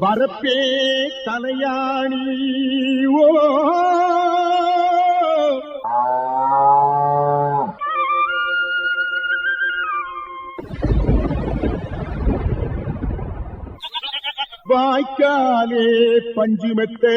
வரப்பே தலையாணி ஓ. ஆம் வாய்க்காலே பஞ்சுமெத்தே.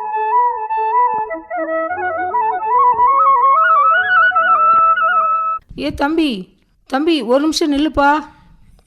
ஏ தம்பி தம்பி ஒரு நிமிஷம் நில்லுப்பா.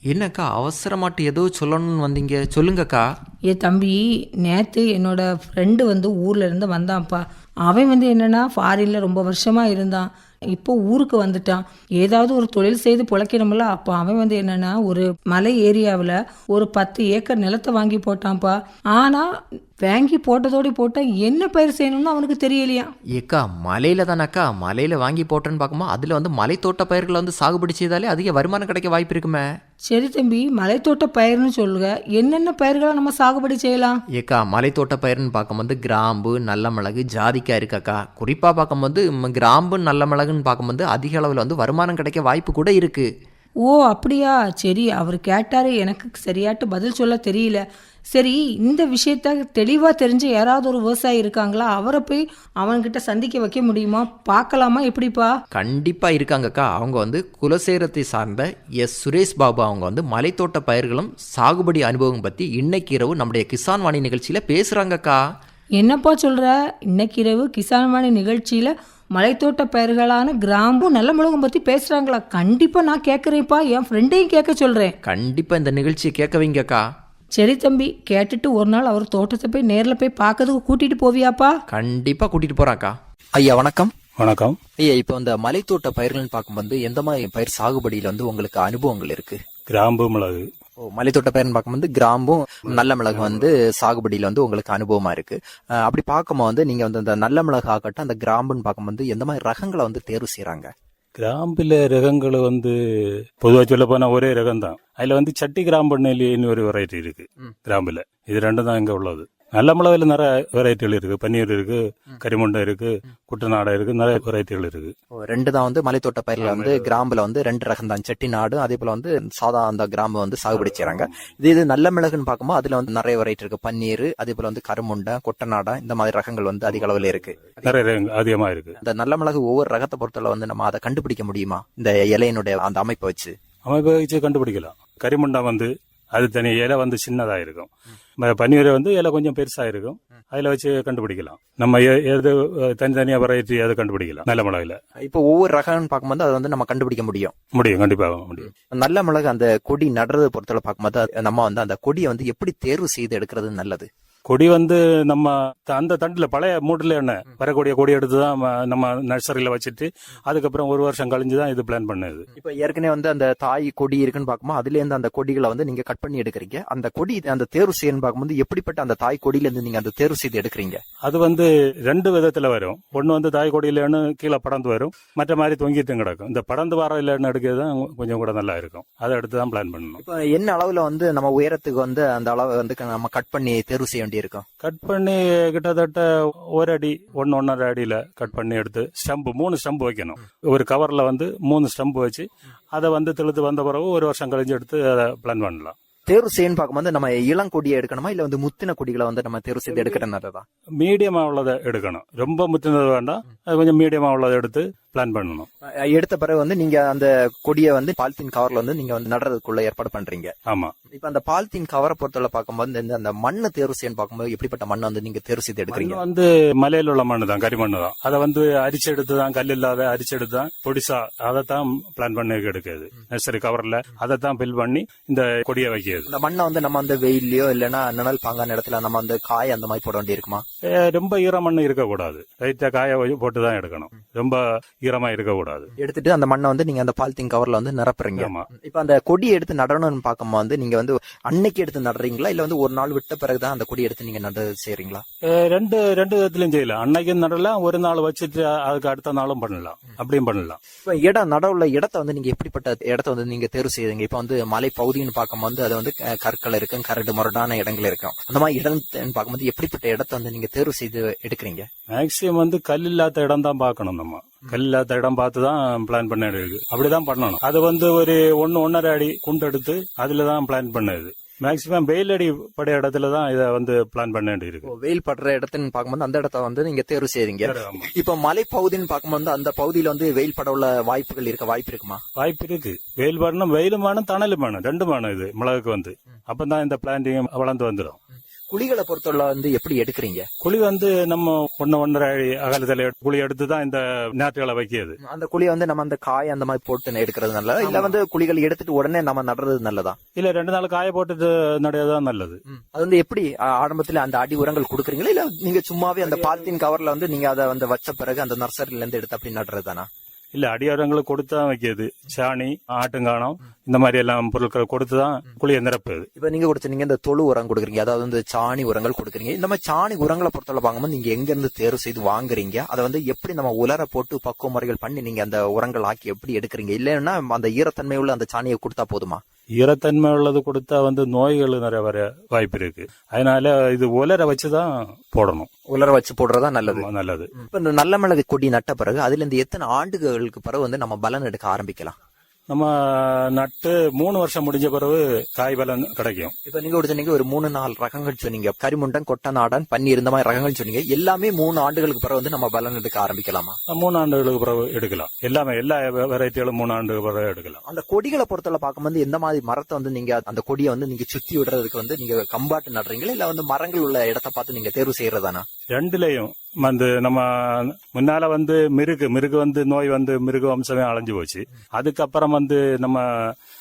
என்னக்கா அவசரமாட்டு ஏதோ சொல்லணும்னு வந்தீங்க? சொல்லுங்கக்கா. ஏ தம்பி நேற்று என்னோட ஃப்ரெண்டு வந்து ஊர்ல இருந்து வந்தான்ப்பா. அவன் வந்து என்னன்னா ஃபாரின்ல ரொம்ப வருஷமா இருந்தான். இப்போ ஊருக்கு வந்துட்டான். ஏதாவது ஒரு தொழில் செய்து பிழைக்கணும்ல அப்போ அவன் வந்து என்னன்னா ஒரு மலை ஏரியாவில் ஒரு பத்து ஏக்கர் நிலத்தை வாங்கி போட்டான்ப்பா. ஆனால் வாங்கி போட்டதோடு போட்டா என்ன பயிர் செய்யணும்னு அவனுக்கு தெரியலையா? ஏக்கா மலையில தானக்கா? மலையில வாங்கி போட்டேன்னு பார்க்கும்போது அதில் வந்து மலை தோட்ட பயிர்களை வந்து சாகுபடி செய்தாலே அதிக வருமானம் கிடைக்க வாய்ப்பு இருக்குமே. சரி தம்பி மலைத்தோட்ட பயிர்னு சொல்லுங்க. என்னென்ன பயிர்களை நம்ம சாகுபடி செய்யலாம்? ஏக்கா மலை தோட்ட பயிர்னு பார்க்கும்போது கிராம்பு நல்ல மிளகு ஜாதிக்காய் இருக்காக்கா. குறிப்பாக பார்க்கும்போது கிராம்பு நல்ல மிளகுன்னு பார்க்கும்போது அதிக அளவில் வந்து வருமானம் கிடைக்க வாய்ப்பு கூட இருக்கு. ஓ அப்படியா? சரி அவர் கேட்டாரு எனக்கு சரியாட்டு பதில் சொல்ல தெரியல. சரி இந்த விஷயத்த தெளிவா தெரிஞ்ச யாராவது ஒரு விவசாயி இருக்காங்களா? அவரை போய் அவன்கிட்ட சந்திக்க வைக்க முடியுமா? பார்க்கலாமா? எப்படிப்பா? கண்டிப்பாக இருக்காங்கக்கா அவங்க வந்து குலசேரத்தை சார்ந்த எஸ். சுரேஷ் பாபு. அவங்க வந்து மலைத்தோட்ட பயிர்களும் சாகுபடி அனுபவம் பற்றி இன்னைக்கு இரவு நம்முடைய கிசான் வாணி நிகழ்ச்சியில் பேசுகிறாங்கக்கா என்னப்பா சொல்ற? இன்னைக்கு இரவு கிசான் வாணி நிகழ்ச்சியில மலைத்தோட்ட பயிர்களான கிராம்பும் நல்ல மிளகும் பத்தி பேசுறாங்களா? கண்டிப்பா நான் கேட்கறேன்ப்பா என் ஃப்ரெண்டையும் கேட்க சொல்றேன். கண்டிப்பாக இந்த நிகழ்ச்சியை கேட்க வைங்கக்கா சரி தம்பி கேட்டுட்டு ஒரு நாள் அவர் தோட்டத்தை போய் நேர்ல போய் பார்க்கறதுக்கு கூட்டிட்டு போவியாப்பா? கண்டிப்பாக கூட்டிகிட்டு போகிறாக்கா ஐயா வணக்கம். வணக்கம். ஐயா இப்போ இந்த மலைத்தோட்ட பயிர்கள்னு பார்க்கும்போது எந்த மாதிரி பயிர் சாகுபடியில் வந்து உங்களுக்கு அனுபவங்கள் இருக்கு? கிராம்பு மிளகு. ஓ மலைத்தோட்ட பயிர்னு பார்க்கும்போது கிராம்பும் நல்ல மிளகு வந்து சாகுபடியில் வந்து உங்களுக்கு அனுபவமா இருக்கு. அப்படி பார்க்கும்போது வந்து நீங்க வந்து அந்த நல்ல மிளகு ஆகட்டும் அந்த கிராம்புன்னு பார்க்கும்போது எந்த மாதிரி ரகங்களை வந்து தேர்வு செய்றாங்க? கிராம்பில் ரகங்கள் வந்து பொதுவாக சொல்ல போனா ஒரே ரகம் தான் அதுல வந்து சட்டி கிராம்பு நெல்லின்னு ஒரு வெரைட்டி இருக்கு. கிராம்புல. இது ரெண்டும் தான் இங்க உள்ளது. நல்ல மிளகுல நிறைய வெரைட்டிகள் இருக்கு. பன்னீர் இருக்கு கரிமுண்டை இருக்கு குட்டநாடை இருக்கு நிறைய வெரைட்டிகள் இருக்கு. ஓ, ரெண்டு தான் வந்து மலைத்தோட்ட பயிரில் வந்து கிராம்புல வந்து ரெண்டு ரகம் தான். செட்டி நாடு அதே போல வந்து சாதா அந்த கிராம்பு வந்து சாகுபடி செய்றாங்க. இது இது நல்ல மிளகுன்னு பார்க்கும்போது அதுல வந்து நிறைய வெரைட்டி இருக்கு. பன்னீர் அதே போல வந்து கருமுண்டை கொட்டநாடா இந்த மாதிரி ரகங்கள் வந்து அதிக அளவில் இருக்கு. நிறைய ரகங்கள் அதிகமா இருக்கு. இந்த நல்ல மிளகு ஒவ்வொரு ரகத்தை பொறுத்தளவு வந்து நம்ம அதை கண்டுபிடிக்க முடியுமா? இந்த இலையினுடைய அந்த அமைப்பை வச்சு. அமைப்பை வச்சு கண்டுபிடிக்கலாம். கரிமுண்டா வந்து அது தனி இலை வந்து சின்னதா இருக்கும். பன்னீர் வந்து இலை கொஞ்சம் பெருசா இருக்கும். அதுல வச்சு கண்டுபிடிக்கலாம். நம்ம எது அஹ், தனித்தனியா வெரைட்டி அதை கண்டுபிடிக்கலாம். நல்ல மிளகுல இப்போ ஒவ்வொரு ரகம்னு பார்க்கும்போது அதை வந்து நம்ம கண்டுபிடிக்க முடியும். முடியும். கண்டிப்பாக முடியும். நல்ல மிளகு அந்த கொடி நடுறதை பொறுத்தளவு பார்க்கும்போது நம்ம வந்து அந்த கொடியை வந்து எப்படி தேர்வு செய்து எடுக்கிறது நல்லது? கொடி வந்து நம்ம அந்த தண்டுல பழைய மூட்டில் என்ன வரக்கூடிய கொடி எடுத்து தான் நம்ம நர்சரியில வச்சுட்டு அதுக்கப்புறம் ஒரு வருஷம் கழிஞ்சு தான் இது பிளான் பண்ணுது. இப்போ ஏற்கனவே வந்து அந்த தாய் கொடி இருக்குன்னு பார்க்கும்போது அதுல இருந்து அந்த கொடிகளை வந்து நீங்க கட் பண்ணி எடுக்கிறீங்க. அந்த கொடி அந்த தேர்வு செய்யணும்னு பார்க்கும்போது எப்படிப்பட்ட அந்த தாய் கொடியில இருந்து நீங்க அந்த தேர்வு செய்து எடுக்கிறீங்க? அது வந்து ரெண்டு விதத்துல வரும். ஒன்னு வந்து தாய் கொடியிலன்னு கீழே படந்து வரும். மற்ற மாதிரி தொங்கிட்டு கிடக்கும். இந்த படந்து வர இல்லைன்னு எடுக்கிறது தான் கொஞ்சம் கூட நல்லா இருக்கும். அதை எடுத்து தான் பிளான் பண்ணணும். இப்போ என்ன அளவுல வந்து நம்ம உயரத்துக்கு வந்து அந்த அளவு வந்து நம்ம கட் பண்ணி தேர்வு செய்ய வேண்டியிருக்கும். கட் பண்ணி கிட்டத்தட்ட ஒரு அடி ஒன்னு ஒன்னரை அடியில கட் பண்ணி எடுத்து ஸ்டம்பு மூணு ஸ்டம்பு வைக்கணும். ஒரு கவர்ல வந்து மூணு ஸ்டம்பு வச்சு அதை வந்து தெளுத்து வந்த பிறகு ஒரு வருஷம் கழிஞ்சு எடுத்து அதை பிளான் பண்ணலாம். தேர்வு செய்யணும்னு பார்க்கும்போது நம்ம இளங்கொடியை எடுக்கணுமா? இல்ல வந்து முத்தின கொடிகளை வந்து நம்ம தேர்வு செய்து எடுக்கிறது நல்லதா? மீடியமா உள்ளதை எடுக்கணும். ரொம்ப முத்தினது வேண்டாம். அது கொஞ்சம் மீடியமா உள்ளதை எடுத்து பிளான் பண்ணணும். எடுத்த பிறகு வந்து நீங்க அந்த கொடியை வந்து பாலித்தீன் கவர்ல வந்து நீங்க வந்து நடுறதுக்குள்ள ஏற்பாடு பண்றீங்க. ஆமா. இப்ப அந்த பாலித்தீன் கவரை பொறுத்தவரை பார்க்கும்போது இந்த அந்த மண்ணு தேர்வு செய்யணும் பார்க்கும்போது எப்படிப்பட்ட மண்ணை வந்து நீங்க தேர்வு செய்து எடுக்கிறீங்க? வந்து மலையில உள்ள மண்ணு தான் கரிமண்ணு தான். அதை வந்து அரிச்சு எடுத்து தான் கல் இல்லாத அரிச்சு எடுத்து தான் பொடிசா அதை தான் பிளான் பண்ணி எடுக்கிறது. நர்சரி கவர்ல அதை தான் ஃபில் பண்ணி இந்த கொடியை வைக்கிறது. வைக்கிறது இந்த மண்ணை வந்து நம்ம அந்த வெயில்லயோ இல்லைன்னா நிழல் பாங்கான இடத்துல நம்ம அந்த காய் அந்த மாதிரி போட வேண்டி இருக்குமா ரொம்ப ஈரமண் இருக்கக்கூடாது. லைட்டா காய போட்டு தான் எடுக்கணும். ரொம்ப ஈரமா இருக்கக்கூடாது. எடுத்துட்டு அந்த மண்ணை வந்து நீங்க அந்த பாலித்தீன் கவர்ல வந்து நிரப்புறீங்க. இப்ப அந்த கொடி எடுத்து நடணும்னு பார்க்கும்போது வந்து நீங்க வந்து அன்னைக்கு எடுத்து நடுறீங்களா? இல்ல வந்து ஒரு நாள் விட்ட பிறகுதான் அந்த கொடி எடுத்து நீங்க நடு செய்றீங்களா? அஹ் ரெண்டு ரெண்டு விதத்திலயும் செய்யலாம். அன்னைக்கும் நடலாம் ஒரு நாள் வச்சுட்டு அதுக்கு அடுத்த நாளும் பண்ணலாம். அப்படியும் பண்ணலாம். இப்ப இடம் நடவுல இடத்த வந்து நீங்க எப்படிப்பட்ட இடத்த வந்து நீங்க தேர்வு செய்றீங்க இப்ப வந்து மலை பகுதின்னு பார்க்கும்போது அது வந்து கற்கள் இருக்கும் கரடு முரடான இடங்கள் இருக்கும். அந்த மாதிரி இடம் பார்க்கும்போது எப்படிப்பட்ட இடத்த வந்து நீங்க தேர்வு செய்து எடுக்கிறீங்க? மேக்சிமம் வந்து கல் இல்லாத இடம் தான் பார்க்கணும் நம்ம. கல் இல்லாத இடம் பார்த்து தான் பிளான் பண்ண இருக்கு. அப்படிதான் பண்ணணும். அது வந்து ஒரு ஒன்னு ஒன்னரை அடி குண்டு எடுத்து அதுல தான் பிளான் பண்ணது. மேக்சிமம் வெயில் அடி படைய இடத்துல தான் இதை வந்து பிளான் பண்ண வேண்டி இருக்கு. இப்போ வெயில் படுற இடத்துன்னு பார்க்கும்போது அந்த இடத்த வந்து நீங்க தேர்வு செய்றீங்க. இப்ப மலை பகுதின்னு பார்க்கும்போது அந்த பகுதியில வந்து வெயில் பட உள்ள வாய்ப்புகள் இருக்க வாய்ப்பு இருக்குமா? வாய்ப்பு இருக்கு. வெயில் வரணும் வெயிலும் வேணும் தணலும் வேணும் ரெண்டும் வேணும் இது மிளகுக்கு வந்து. அப்பதான் இந்த பிளான்டிங் வளர்ந்து வந்துடும் குழிகளை பொறுத்தவரை வந்து எப்படி எடுக்கிறீங்க? குழி வந்து நம்ம ஒன்னு ஒன்னரை அடி அகலத்துல குழி எடுத்து தான் இந்த நாற்றுகளை வைக்கிறது. அந்த குழியை வந்து நம்ம அந்த காய் அந்த மாதிரி போட்டு எடுக்கிறது நல்லதா. இல்ல வந்து குழிகள் எடுத்துட்டு உடனே நம்ம நடுறது நல்லதா? இல்ல ரெண்டு நாள் காய போட்டுட்டு நடையதான் நல்லது. அது வந்து எப்படி ஆரம்பத்துல அந்த அடி உரங்கள் கொடுக்குறீங்களா? இல்ல நீங்க சும்மாவே அந்த பாலித்தீன் கவர்ல வந்து நீங்க அதை வந்து வச்ச பிறகு அந்த நர்சரில இருந்து எடுத்து அப்படி நடுறது தானா இல்ல அடியாரங்களுக்கு கொடுத்து தான் வைக்கிறது. சாணி ஆட்டுங்கானம் இந்த மாதிரி எல்லாம் பொருட்களை கொடுத்து தான் குழியை நிரப்புது இப்ப நீங்க கொடுத்தீங்க இந்த தொழு உரம் கொடுக்குறீங்க அதாவது வந்து சாணி உரங்கள் கொடுக்குறீங்க. இந்த மாதிரி சாணி உரங்களை பொறுத்தவரை வாங்கும்போது நீங்க எங்க இருந்து தேர்வு செய்து வாங்குறீங்க? அதை வந்து எப்படி நம்ம உலர போட்டு பக்குவ முறைகள் பண்ணி நீங்க அந்த உரங்கள் ஆக்கி எப்படி எடுக்கிறீங்க? இல்லைன்னா அந்த ஈரத்தன்மை உள்ள அந்த சாணியை கொடுத்தா போதுமா? ஈரத்தன்மை உள்ளது கொடுத்தா வந்து நோய்கள் நிறைய வர வாய்ப்பு இருக்கு. அதனால இது உலர வச்சுதான் போடணும். உலர வச்சு போடுறதா நல்லது. நல்லது. இப்ப இந்த நல்ல மிளகு கொடி நட்ட பிறகு அதுல இருந்து எத்தனை ஆண்டுகளுக்கு பிறகு வந்து நம்ம பலன் எடுக்க ஆரம்பிக்கலாம்? நம்ம நட்டு மூணு வருஷம் முடிஞ்ச பிறகு காய் பலன் கிடைக்கும். இப்ப நீங்க ஒரு சொன்னீங்க ஒரு மூணு நாலு ரகங்கள் சொன்னீங்க. கரிமுண்டன் கொட்டநாடன் பன்னீர் இந்த மாதிரி ரகங்கள் சொன்னீங்க. எல்லாமே மூணு ஆண்டுகளுக்கு பிறகு வந்து நம்ம பலன் எடுக்க ஆரம்பிக்கலாமா? மூணு ஆண்டுகளுக்கு பிறகு எடுக்கலாம். எல்லாமே எல்லா வெரைட்டிகளும் மூணு ஆண்டு பிறகு எடுக்கலாம். அந்த கொடிகளை பொறுத்தவரை பார்க்கும்போது எந்த மாதிரி மரத்தை வந்து நீங்க அந்த கொடியை வந்து நீங்க சுத்தி விடுறதுக்கு வந்து நீங்க கம்பாட்டு நடுறீங்களா? இல்ல வந்து மரங்கள் உள்ள இடத்த பார்த்து நீங்க தேர்வு செய்யறதானா? ரெண்டுலயும் வந்து நம்ம முன்னால வந்து மிருகு மிருகு வந்து நோய் வந்து மிருகு வம்சமே அழிஞ்சு போச்சு. அதுக்கப்புறம் வந்து நம்ம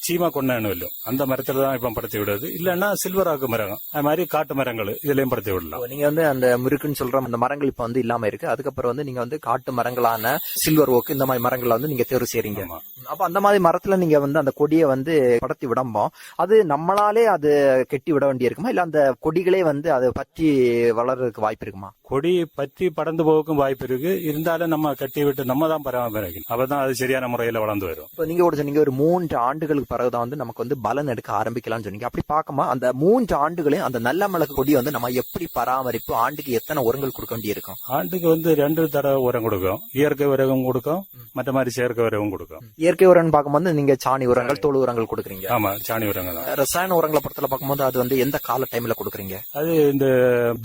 சீமா கொண்டான்னு வெல்லும் அந்த மரத்துல தான் இப்ப படுத்தி விடுறது. இல்லைன்னா சில்வர் ஆக்கு மரம் அது மாதிரி காட்டு மரங்கள் இதுலயும் படுத்தி விடலாம். நீங்க வந்து அந்த முருக்குன்னு சொல்ற அந்த மரங்கள் இப்ப வந்து இல்லாம இருக்கு. அதுக்கப்புறம் வந்து நீங்க வந்து காட்டு மரங்களான சில்வர் ஓக்கு இந்த மாதிரி மரங்களை வந்து நீங்க தேர்வு செய்றீங்க. அப்ப அந்த மாதிரி மரத்துல நீங்க வந்து அந்த கொடியை வந்து படத்தி விடம்போ அது நம்மளாலே அது கெட்டி விட வேண்டி இருக்குமா இல்ல அந்த கொடிகளே வந்து அதை பற்றி வளர்றதுக்கு வாய்ப்பு இருக்குமா? கொடி பற்றி படர்ந்து போகும் வாய்ப்பு இருக்கு. இருந்தாலும் நம்ம கட்டி விட்டு நம்ம தான் பராமரிக்கணும். அப்பதான் அது சரியான முறையில வளர்ந்து வரும். இப்ப நீங்க ஒரு சொன்னீங்க ஒரு மூன்று ஆண்டுகளுக்கு பிறகுதான் வந்து நமக்கு வந்து பலன் எடுக்க ஆரம்பிக்கலாம்னு சொன்னீங்க. அப்படி பார்க்குமா அந்த மூன்று ஆண்டுகளையும் அந்த நல்ல மிளகு கொடியை வந்து நம்ம எப்படி பராமரிப்பு ஆண்டுக்கு எத்தனை உரங்கள் கொடுக்க வேண்டி இருக்கும் ஆண்டுக்கு வந்து ரெண்டு தடவை உரம் கொடுக்கும். இயற்கை உரம் கொடுக்கும். மற்ற மாதிரி செயற்கை உரம் கொடுக்கும். இயற்கை உரம்னு பார்க்கும்போது நீங்க சாணி உரங்கள் தொழு உரங்கள் கொடுக்குறீங்க. ஆமா சாணி உரங்கள் தான். ரசாயன உரங்களை பொறுத்தல பார்க்கும்போது அது வந்து எந்த கால டைம்ல கொடுக்குறீங்க? அது இந்த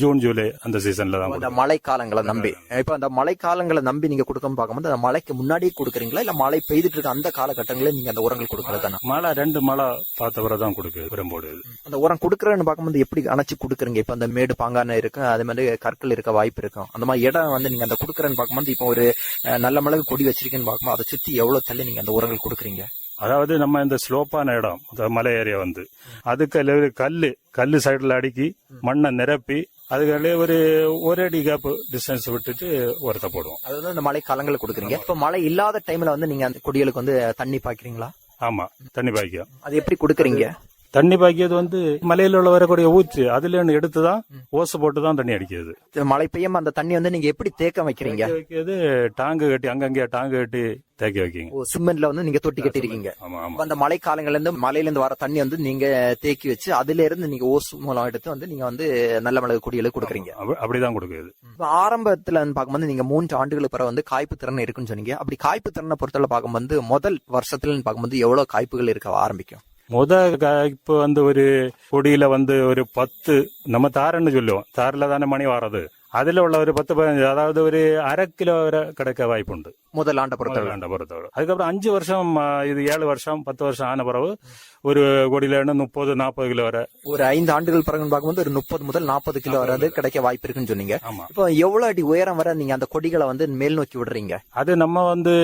ஜூன் ஜூலை அந்த சீசன்ல தான் அந்த கொடுக்கும். மழை காலங்களை நம்பி. இப்ப அந்த மழை காலங்களை நம்பி நீங்க கொடுக்கணும் பார்க்கும்போது அந்த மழைக்கு முன்னாடியே கொடுக்குறீங்களா? இல்ல மழை பெய்துட்டு இருக்க அந்த காலகட்டங்களில் நீங்க அந்த உரங்கள் கொடுக்கறதானா மழை ரெண்டு மழை பார்த்த பிறகு தான் கொடுக்கு உரம் போடுது. அந்த உரம் கொடுக்குறேன்னு பார்க்கும்போது எப்படி அணைச்சு கொடுக்குறீங்க? இப்ப அந்த மேடு பாங்கான இருக்கும் அதே மாதிரி கற்கள் இருக்க வாய்ப்பு இருக்கும் அந்த மாதிரி இடம் வந்து நீங்க அந்த கொடுக்குறேன்னு பார்க்கும்போது இப்போ ஒரு நல்ல மிளகு கொடி வச்சிருக்கேன்னு பார்க்கும்போது அதை சுத்தி எவ்வளவு தள்ளி நீங்க அந்த உரங்கள் கொடுக்குறீங்க? அதாவது நம்ம இந்த ஸ்லோப்பான இடம் மலை ஏரியா வந்து அதுக்கு ஒரு கல்லு கல்லு சைடுல அடுக்கி மண்ணை நிரப்பி அதுகளே ஒரு ஒரு அடி கேப் டிஸ்டன்ஸ் விட்டுட்டு உரத்தை போடுவோம். அது வந்து அந்த மழை காலங்களில் கொடுக்குறீங்க. இப்ப மழை இல்லாத டைம்ல வந்து நீங்க அந்த கொடிகளுக்கு வந்து தண்ணி பாய்க்கிறீங்களா? ஆமா தண்ணி பாய்க்கும். அது எப்படி கொடுக்குறீங்க? தண்ணி பாய்க்கிறது வந்து மலையில உள்ள வரக்கூடிய ஊற்று அதுல இருந்து எடுத்து தான் ஓசு போட்டு தான் தண்ணி அடிக்கிறது. மழை பெய்யாம அந்த தண்ணி வந்து நீங்க எப்படி தேக்கம் வைக்கிறீங்க? தேக்கி வைக்கிறது டாங்கு கட்டி அங்கங்கே டாங்கு கட்டி தேக்கி வைக்கிங்க. ஓ சிமெண்ட்ல வந்து நீங்க தொட்டி கட்டிருக்கீங்க அந்த மழை காலங்கள்ல இருந்து மலையில இருந்து வர தண்ணி வந்து நீங்க தேக்கி வச்சு அதுல இருந்து நீங்க ஓஸ் மூலம் எடுத்து வந்து நீங்க வந்து நல்ல மிளகு கொடிகளுக்கு கொடுக்குறீங்க. அப்ப- அப்படிதான் கொடுக்குது ஆரம்பத்துல பார்க்கும்போது நீங்க மூன்று ஆண்டுகளுக்கு பிறகு வந்து காய்ப்பு திறன் இருக்குன்னு சொன்னீங்க. அப்படி காய்ப்பு திறனை பொறுத்தவரை பார்க்கும்போது முதல் வருஷத்துல பார்க்கும்போது எவ்வளவு காய்ப்புகள் இருக்க ஆரம்பிக்கும்? முத இப்ப வந்து ஒரு கொடியில வந்து ஒரு பத்து நம்ம தாரன்னு சொல்லுவோம். தாரில தானே மணி வர்றது അതിൽ ഉള്ള ഒരു പത്ത് പതിനഞ്ച് അതായത് ഒരു അര കിലോ വരെ കിടക്ക വായ്പുണ്ട് முதல் ஆண்டை பொறுத்தவரை முதலாண்ட பொறுத்தவரை அதுக்கப்புறம் அஞ்சு வருஷம் ஆ, இது ஏழு வருஷம் பத்து வருஷம் ஆன பிறகு ஒரு கொடியில முப்பது நாற்பது கிலோ வரை ஒரு ஐந்து ஆண்டுகள் பிறகுன்னு பார்க்கும்போது ஒரு முப்பது முதல் நாற்பது கிலோ வரை அது கிடைக்க வாய்ப்பு இருக்குன்னு சொன்னீங்க ஆமா இப்போ எவ்வளவு அடி உயரம் வரை நீங்க அந்த கொடிகளை வந்து மேல் நோக்கி விடுறீங்க அது நம்ம வந்து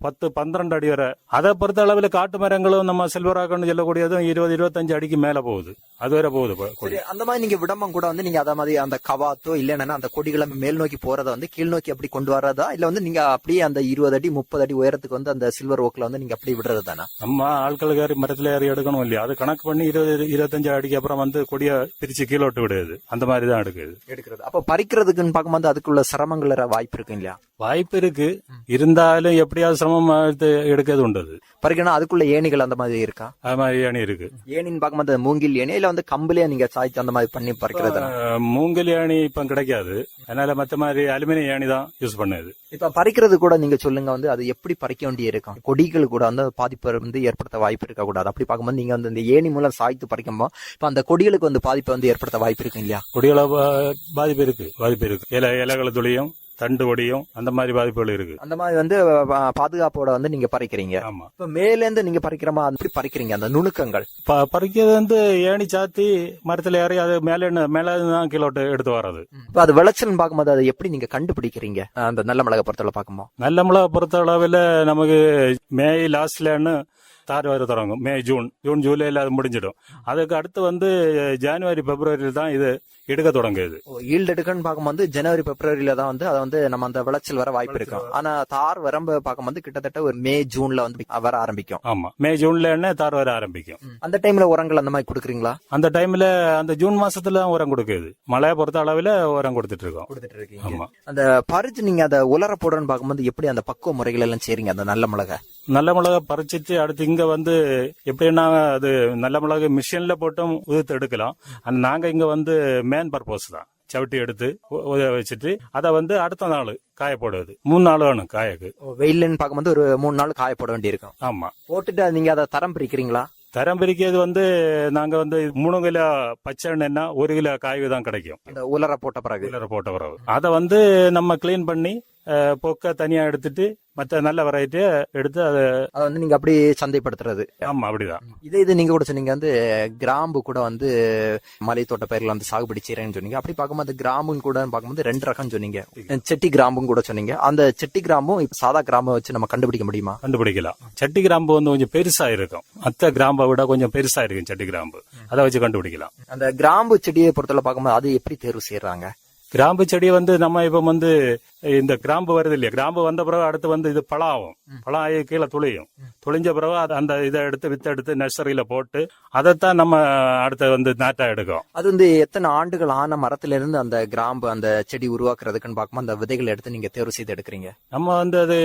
பத்து பன்னிரண்டு அடி வரை அதை பொறுத்த அளவில் காட்டு மரங்களும் நம்ம செல்வராக்கன்னு சொல்லக்கூடியதும் இருபது இருபத்தஞ்சு அடிக்கு மேல போகுது அது வரை போகுது இப்ப கொடி சரி, அந்த மாதிரி நீங்க விடம்பம் கூட வந்து நீங்க அத மாதிரி அந்த கவாத்தோ இல்லைன்னா அந்த கொடிகளை மேல் நோக்கி போறத வந்து கீழ் நோக்கி அப்படி கொண்டு வரதா இல்ல வந்து நீங்க அப்படியே அந்த இருபது அடி முப்பது அடி உயரத்துக்கு வந்து அந்த சில்வர் ஓக்ல வந்து நீங்க அப்படியே விடுறது தானே நம்ம ஆட்கள் ஏறி மரத்துல ஏறி எடுக்கணும் இல்லையா? அது கணக்கு பண்ணி இருபது இருபத்தஞ்சு அடிக்கு அப்புறம் வந்து கொடியை பிரிச்சு கீழே விட்டு விடுது அந்த மாதிரி தான் எடுக்குது எடுக்கிறது. அப்ப பறிக்கிறதுக்குன்னு பார்க்கும்போது அதுக்குள்ள சிரமங்கள் வாய்ப்பு இருக்கு இல்லையா வாய்ப்பு இருக்கு. இருந்தாலும் எப்படியாவது சிரமம் எடுத்து எடுக்கிறது உண்டு பறிக்கணும் அதுக்குள்ள ஏணிகள் அந்த மாதிரி இருக்கா? அது மாதிரி அணி இருக்கு. ஏணின்னு பார்க்கும்போது மூங்கில் ஏணி இல்ல வந்து கம்புலயே நீங்க சாய்ச்சி அந்த மாதிரி பண்ணி பறிக்கிறது? மூங்கில் ஏணி இப்ப கிடைக்காது. அதனால மத்த மாதிரி அலுமினியம் ஏணி தான் யூஸ் பண்ணுது. இப்ப பறிக்கிறது கூட நீங்க சொல்லுங்க வந்து அது எப்படி பறிக்க வேண்டி இருக்கும்? கொடிகள் கூட வந்து பாதிப்பு வந்து ஏற்படுத்த வாய்ப்பு இருக்க கூடாது அப்படி பார்க்கும்போது நீங்க வந்து இந்த ஏணி மூலம் சாய்த்து பறிக்கும்போது இப்ப அந்த கொடிகளுக்கு வந்து பாதிப்பை வந்து ஏற்படுத்த வாய்ப்பு இருக்கு இல்லையா? கொடிகள பாதிப்பு இருக்கு. பாதிப்பு இருக்கு. இலை இலைகள் துளியும் தண்டு ஒடியும் அந்த மாதிரி பாதிப்புகள் இருக்கு. அந்த மாதிரி வந்து பாதுகாப்போட வந்து நீங்க பறிக்கிறீங்க. ஆமா. இப்ப மேல இருந்து நீங்க பறிக்கிற மாதிரி எப்படி பறிக்கிறீங்க அந்த நுணுக்கங்கள்? பறிக்கிறது வந்து ஏணி சாத்தி மரத்துல ஏறி அது மேல மேல தான் கிலோட்டு எடுத்து வர்றது. இப்ப அது விளைச்சல்னு பார்க்கும்போது அதை எப்படி நீங்க கண்டுபிடிக்கிறீங்க? அந்த நல்ல மிளகை பொறுத்தவரை பார்க்கும்போது. நல்ல மிளகா பொறுத்த அளவில் நமக்கு மே லாஸ்ட்லன்னு தார் வர தொடங்கும் மே ஜூன் ஜூன் ஜூலைல அது முடிஞ்சிடும் அதுக்கு அடுத்து வந்து ஜனவரி பிப்ரவரியில் தான் இது எடுக்க தொடங்குது ஈல்டு எடுக்கன்னு பார்க்கும்போது ஜனவரி பிப்ரவரியில தான் வந்து அதை வந்து நம்ம அந்த விளைச்சல் வர வாய்ப்பு இருக்கும் ஆனா தார் வரம்பு பார்க்கும்போது கிட்டத்தட்ட ஒரு மே ஜூன்ல வந்து வர ஆரம்பிக்கும் ஆமா மே ஜூன்ல என்ன தார் வர ஆரம்பிக்கும் அந்த டைம்ல உரங்கள் அந்த மாதிரி கொடுக்குறீங்களா அந்த டைம்ல அந்த ஜூன் மாசத்துல தான் உரம் கொடுக்குது மழையை பொறுத்த அளவில் உரம் கொடுத்துட்டு இருக்கோம் கொடுத்துட்டு இருக்கீங்க ஆமா அந்த பறிச்சு நீங்க அதை உலர போடுறன்னு பார்க்கும்போது எப்படி அந்த பக்குவ முறைகள் எல்லாம் செய்றீங்க அந்த நல்ல மிளகை நல்ல மிளகா பறிச்சிட்டு அடுத்து இங்க வந்து எப்படின்னா அது நல்ல மிளகு மிஷின்ல போட்டும் உதுத்து எடுக்கலாம். ஆனா நாங்க இங்க வந்து மேன் பர்பஸ் தான். சவிட்டி எடுத்து உ- உத வச்சுட்டு அதை வந்து அடுத்த நாள் காய போடுவது. மூணு நாள் வேணும் காயக்கு. வெயில்னு பார்க்கும்போது ஒரு மூணு நாள் காய போட வேண்டியிருக்கும். ஆமா. போட்டுட்டு அது நீங்க அதை தரம் பிரிக்கிறீங்களா? தரம் பிரிக்கிறது வந்து நாங்க வந்து மூணு கிலோ பச்சை எண்ணெய்னா ஒரு கிலோ காய்வு தான் கிடைக்கும். உலர போட்ட பிறகு. உள்ளர போட்ட பிறகு. அதை வந்து நம்ம க்ளீன் பண்ணி பொக்க தனியா எடுத்துட்டு மற்ற நல்ல வெரைட்டியை எடுத்து அதை அதை வந்து நீங்க அப்படியே சந்தைப்படுத்துறது. ஆமா அப்படிதான். இதே இது நீங்க கூட சொன்னீங்க வந்து கிராம்பு கூட வந்து மலை தோட்ட பயிர்கள் வந்து சாகுபடி செய்யறேன்னு சொன்னீங்க. அப்படி பார்க்கும்போது கிராம்பும் கூட பார்க்கும்போது ரெண்டு ரகம் சொன்னீங்க. செட்டி கிராம்பும் கூட சொன்னீங்க. அந்த செட்டி கிராம்பும் இப்ப சாதா கிராம்பை வச்சு நம்ம கண்டுபிடிக்க முடியுமா? கண்டுபிடிக்கலாம். சட்டி கிராம்பு வந்து கொஞ்சம் பெருசா இருக்கும் மத்த கிராம்பை விட கொஞ்சம் பெருசா இருக்கும் சட்டி கிராம்பு. அதை வச்சு கண்டுபிடிக்கலாம். அந்த கிராம்பு செடியை பொறுத்தவரை பார்க்கும்போது அது எப்படி தேர்வு செய்யறாங்க கிராம்பு செடி வந்து நம்ம இப்ப வந்து இந்த கிராம்பு வருது இல்லையா? கிராம்பு வந்த பிறகு அடுத்து வந்து இது பழாவும். பழம் ஆகி கீழே துளியும். துளிஞ்ச பிறகு அந்த இதை எடுத்து வித்து எடுத்து நர்சரியில போட்டு அதைத்தான் நம்ம அடுத்து வந்து நாட்டா எடுக்கும். அது வந்து எத்தனை ஆண்டுகள் ஆன மரத்துல இருந்து அந்த கிராம்பு அந்த செடி உருவாக்குறதுக்குன்னு பார்க்கும்போது அந்த விதைகளை எடுத்து நீங்க தேர்வு செய்து எடுக்கிறீங்க? நம்ம வந்து அது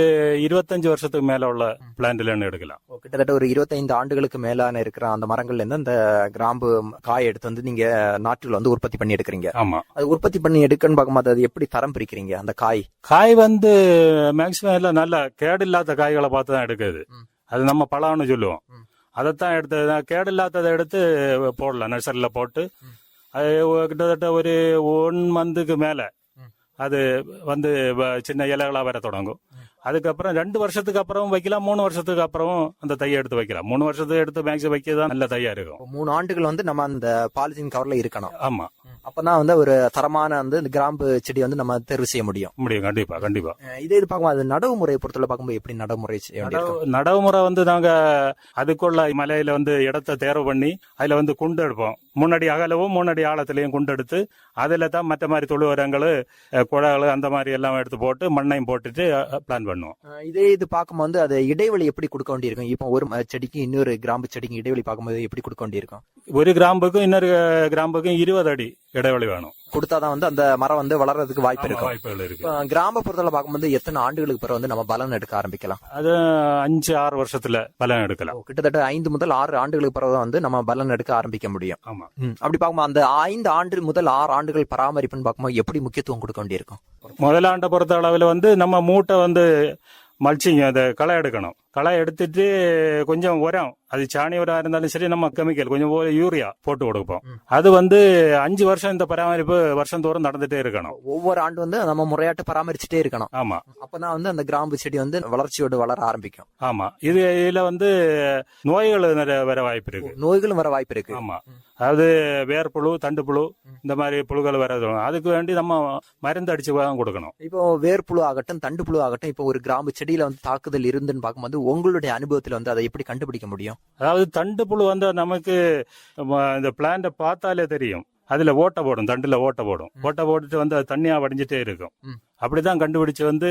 இருபத்தஞ்சு வருஷத்துக்கு மேல உள்ள பிளான்ட்ல இருந்து எடுக்கலாம். கிட்டத்தட்ட ஒரு இருபத்தைந்து ஆண்டுகளுக்கு மேலான இருக்கிற அந்த மரங்கள்ல இருந்து அந்த கிராம்பு காய் எடுத்து வந்து நீங்க நாட்டில் வந்து உற்பத்தி பண்ணி எடுக்கிறீங்க. ஆமா. அது உற்பத்தி பண்ணி எடுக்கன்னு பார்க்கும்போது அது எப்படி தரம் பிரிக்கிறீங்க அந்த காய் காய் வந்து மேக்சிமம் எல்லாம் நல்ல கேடு இல்லாத காய்களை பார்த்து தான் எடுக்குது. அது நம்ம பழம்னு சொல்லுவோம். அதைத்தான் எடுத்து நான் கேடு இல்லாததை எடுத்து போடலாம் நர்சரியில் போட்டு. அது கிட்டத்தட்ட ஒரு ஒன் மந்த்துக்கு மேல. அது வந்து சின்ன இலைகளா வர தொடங்கும் அதுக்கப்புறம் ரெண்டு வருஷத்துக்கு அப்புறம் வைக்கலாம் மூணு வருஷத்துக்கு அப்புறம் அந்த தையை எடுத்து வைக்கலாம். மூணு வருஷத்துக்கு எடுத்து மேக்ஸிமம் வைக்க தான் நல்ல தையா இருக்கும். மூணு ஆண்டுகள் வந்து நம்ம அந்த பாலித்தீன் கவர்ல இருக்கணும். ஆமா. அப்பதான் வந்து ஒரு தரமான வந்து இந்த கிராம்பு செடி வந்து நம்ம தேர்வு செய்ய முடியும். முடியும். கண்டிப்பா கண்டிப்பா. இதே இது பார்க்கும்போது அது நடவு முறையை பொறுத்தவரை பார்க்கும்போது எப்படி நடைமுறை செய்ய வேண்டியிருக்கும் நடவு- நடைமுறை வந்து நாங்க அதுக்குள்ள மலையில வந்து இடத்த தேர்வு பண்ணி அதுல வந்து குண்டு எடுப்போம். முன்னாடி அகலவும் முன்னாடி ஆழத்திலையும் குண்டு எடுத்து அதுல தான் மற்ற மாதிரி தொழு உரங்கள் குழாகள் அந்த மாதிரி எல்லாம் எடுத்து போட்டு மண்ணையும் போட்டுட்டு பிளான் பண்ணுவோம் அஹ் இதே இது பார்க்கும்போது அது இடைவெளி எப்படி கொடுக்க வேண்டியிருக்கும்? இப்போ ஒரு செடிக்கு இன்னொரு கிராம்பு செடிக்கு இடைவெளி பார்க்கும்போது எப்படி கொடுக்க வேண்டியிருக்கும்? ஒரு கிராம்புக்கும் இன்னொரு கிராம்புக்கும் இருபது அடி இடைவெளி வேணும். கொடுத்தாதான் வந்து அந்த மரம் வந்து வளர்றதுக்கு வாய்ப்பு இருக்கு. இப்போ கிராம பொறுத்தவரை பார்க்கும்போது எத்தனை ஆண்டுகளுக்கு பிறகு வந்து நம்ம பலன் எடுக்க ஆரம்பிக்கலாம்? அது அஞ்சு ஆறு வருஷத்துல பலன் எடுக்கலாம். கிட்டத்தட்ட ஐந்து முதல் ஆறு ஆண்டுகளுக்கு பிறகு வந்து நம்ம பலன் எடுக்க ஆரம்பிக்க முடியும். ஆமா. அப்படி பார்க்கும்போது அந்த ஐந்து ஆண்டு முதல் ஆறு ஆண்டுகள் பராமரிப்புன்னு பார்க்கும்போது எப்படி முக்கியத்துவம் கொடுக்க வேண்டியிருக்கும்? முதலாண்ட பொறுத்த அளவில் வந்து நம்ம மூட்டை வந்து மல்ச்சிங் அதை களை எடுக்கணும். களை எடுத்துட்டு கொஞ்சம் உரம் அது சாணி உரம் இருந்தாலும் சரி நம்ம கெமிக்கல் கொஞ்சம் யூரியா போட்டு கொடுப்போம் அது வந்து அஞ்சு வருஷம் இந்த பராமரிப்பு வருஷம் தோறும் நடந்துட்டே இருக்கணும் ஒவ்வொரு ஆண்டு வந்து நம்ம முறையாட்டு பராமரிச்சுட்டே இருக்கணும். ஆமா. அப்பதான் வந்து அந்த கிராம்பு செடி வந்து வளர்ச்சியோடு வளர ஆரம்பிக்கும். ஆமா. இது இதுல வந்து நோய்கள் வர வாய்ப்பு இருக்கு. நோய்களும் வர வாய்ப்பு இருக்கு. ஆமா. அதாவது வேர்ப்புழு தண்டு புழு இந்த மாதிரி புழுக்கள் வர அதுக்கு வேண்டி நம்ம மருந்து அடிச்சு தான் கொடுக்கணும். இப்போ வேர்ப்புழு ஆகட்டும் தண்டு புழு ஆகட்டும் இப்போ ஒரு கிராம்பு செடியில வந்து தாக்குதல் இருந்துன்னு பார்க்கும்போது உங்களுடைய அனுபவத்துல வந்து அதை எப்படி கண்டுபிடிக்க முடியும்? அதாவது தண்டு புழு வந்து நமக்கு இந்த பிளான்ட பார்த்தாலே தெரியும். அதுல ஓட்டை போடும் தண்டுல ஓட்டை போடும். ஓட்டை போட்டுட்டு வந்து அது தண்ணியா வடிஞ்சிட்டே இருக்கும். அப்படிதான் கண்டுபிடிச்சு வந்து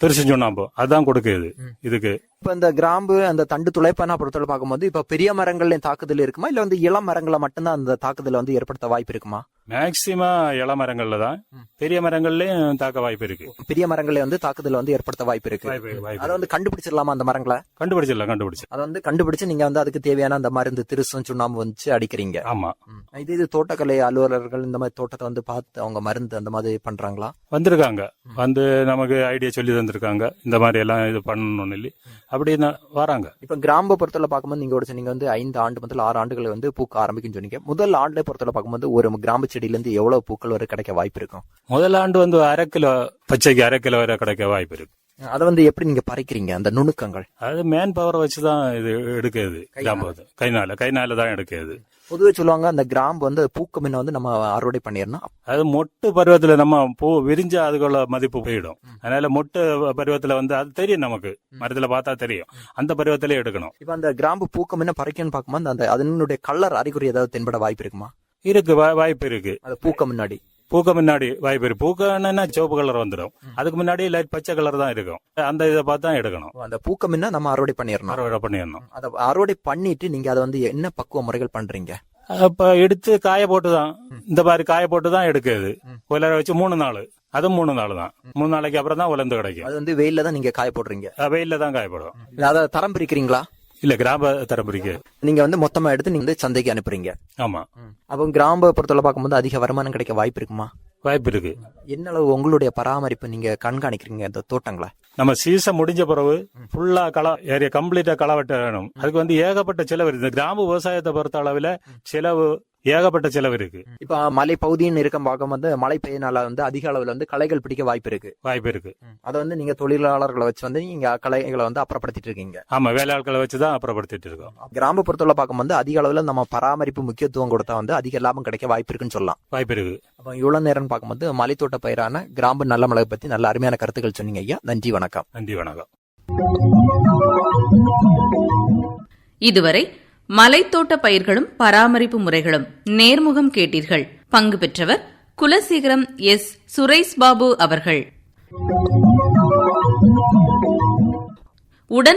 திருச்சி சொன்னாம்போ அதான் கொடுக்குது. இதுக்கு. இப்ப இந்த கிராம்பு அந்த தண்டு துளைப்பனா பொறுத்தவரை பார்க்கும்போது இப்ப பெரிய மரங்கள்லயும் தாக்குதல் இருக்குமா? இல்ல வந்து இளம் மரங்களை மட்டும்தான் அந்த தாக்குதலை வந்து ஏற்படுத்த வாய்ப்பு இருக்குமா? மேக்சிமம் இள மரங்கள்ல தான். பெரிய மரங்கள்லயும் தாக்க வாய்ப்பு இருக்கு. பெரிய மரங்களை வந்து தாக்குதல் வந்து ஏற்படுத்த வாய்ப்பு இருக்கு. அதை வந்து கண்டுபிடிச்சிடலாமா அந்த மரங்களை? கண்டுபிடிச்சிடலாம் கண்டுபிடிச்சு அதை வந்து கண்டுபிடிச்சு நீங்க வந்து அதுக்கு தேவையான அந்த மருந்து திருசும் சுண்ணாம்பு வச்சு அடிக்கிறீங்க. ஆமா. இது இது தோட்டக்கலை அலுவலர்கள் இந்த மாதிரி தோட்டத்தை வந்து பார்த்து அவங்க மருந்து அந்த மாதிரி பண்றாங்களா? வந்திருக்காங்க. வந்து நமக்கு ஐடியா சொல்லி தந்திருக்காங்க. இந்த மாதிரி எல்லாம் இது பண்ணணும்னு சொல்லி. அப்படி ந- வராங்க. இப்ப கிராம பொறுத்தவரை பார்க்கும்போது நீங்க சொன்னீங்க வந்து ஐந்து ஆண்டு முதல் ஆறு ஆண்டுகள் வந்து பூக்க ஆரம்பிக்கும் சொன்னீங்க. முதல் ஆண்டுல பொறுத்தவரை பார்க்கும்போது ஒரு கிராம செடியில இருந்து எவ்வளவு பூக்கள் வரை கிடைக்க வாய்ப்பு இருக்கும்? முதல் ஆண்டு வந்து அரை கிலோ பச்சைக்கு அரை கிலோ வரை கிடைக்க வாய்ப்பு இருக்கு. அதை வந்து எப்படி நீங்க பறிக்கிறீங்க? அந்த நுணுக்கங்கள். அது மேன் பவரை வச்சு தான் இது எடுக்குது கிராம்பு கைனால கைனால தான் எடுக்குது. பொதுவே சொல்லுவாங்க அந்த கிராம்பு வந்து பூக்க முன்ன வந்து நம்ம அறுவடை பண்ணிடணும். அது மொட்டு பருவத்துல நம்ம பூ விரிஞ்சா அதுக்குள்ள மதிப்பு போயிடும். அதனால மொட்டு பருவத்துல வந்து அது தெரியும் நமக்கு. மரத்துல பார்த்தா தெரியும். அந்த பருவத்திலே எடுக்கணும். இப்ப அந்த கிராம்பு பூக்க முன்ன பறிக்கணும்னு பார்க்கும்போது அந்த அதனுடைய கலர் அறிகுறி ஏதாவது தென்பட வாய்ப்பு இருக்குமா? இருக்கு வாய்ப்பு இருக்கு. அது பூக்க முன்னாடி. பூக்க முன்னாடி வாய்ப்பு இருக்கு. பூக்கன்னா சிவப்பு கலர் வந்துடும். அதுக்கு முன்னாடி லைட் பச்சை கலர் தான் இருக்கும். அந்த இதை பார்த்து தான் எடுக்கணும். அந்த பூக்க முன்ன நம்ம அறுவடை பண்ணிடணும். அறுவடை பண்ணிடணும். அதை அறுவடை பண்ணிட்டு நீங்க அதை வந்து என்ன பக்குவ முறைகள் பண்றீங்க? அப்ப எடுத்து காய போட்டு தான். இந்த மாதிரி காய போட்டு தான் எடுக்குது. உலர வச்சு மூணு நாள். அதுவும் மூணு நாள் தான். மூணு நாளைக்கு அப்புறம் தான் உலர்ந்து கிடைக்கும். அது வந்து வெயில்ல தான் நீங்க காய போடுறீங்க. அஹ் வெயில்ல தான் காயப்படும். இல்ல, அதை தரம் பிரிக்கிறீங்களா? இல்ல கிராம தரப்பிரிக்கு நீங்க வந்து மொத்தமா எடுத்து நீங்க வந்து சந்தைக்கு அனுப்புறீங்க. ஆமா. அப்போ கிராம பொறுத்தவரை பார்க்கும்போது அதிக வருமானம் கிடைக்க வாய்ப்பு இருக்குமா? வாய்ப்பு இருக்கு. என்ன அளவு உங்களுடைய பராமரிப்பு நீங்க கண்காணிக்கிறீங்க இந்த தோட்டங்களை? நம்ம சீசன் முடிஞ்ச பிறகு ஃபுல்லா களை ஏரியா கம்ப்ளீட்டா களை வெட்ட வேணும். அதுக்கு வந்து ஏகப்பட்ட செலவு இருக்கு. இந்த கிராம விவசாயத்தை பொறுத்த அளவுல செலவு ஏகப்பட்ட செலவு இருக்கு. இப்ப மலை பகுதின்னு இருக்க பார்க்கும்போது மழை பெய்யனால வந்து அதிக அளவுல வந்து களைகள் பிடிக்க வாய்ப்பு இருக்கு. வாய்ப்பு இருக்கு. அதை வந்து நீங்க தொழிலாளர்களை வச்சு வந்து நீங்க களைகளை வந்து அப்புறப்படுத்திட்டு இருக்கீங்க. ஆமா வேலையாட்களை வச்சுதான் அப்புறப்படுத்திட்டு இருக்கோம். கிராம பொறுத்தவரை பார்க்கும்போது அதிக அளவுல நம்ம பராமரிப்பு முக்கியத்துவம் கொடுத்தா வந்து அதிக லாபம் கிடைக்க வாய்ப்பு இருக்குன்னு சொல்லலாம். வாய்ப்பு இருக்கு. அப்போ இவ்வளவு நேரம் பார்க்கும்போது மலைத்தோட்ட பயிரான கிராம்பு நல்ல மிளகு பத்தி நல்ல அருமையான கருத்துக்கள் சொன்னீங்க ஐயா. நன்றி வணக்கம். நன்றி வணக்கம். இதுவரை மலைத்தோட்ட பயிர்களும் பராமரிப்பு முறைகளும் நேர்முகம் கேட்டீர்கள். பங்கு பெற்றவர் குலசேகரம் எஸ். சுரேஷ் பாபு அவர்கள். உடன்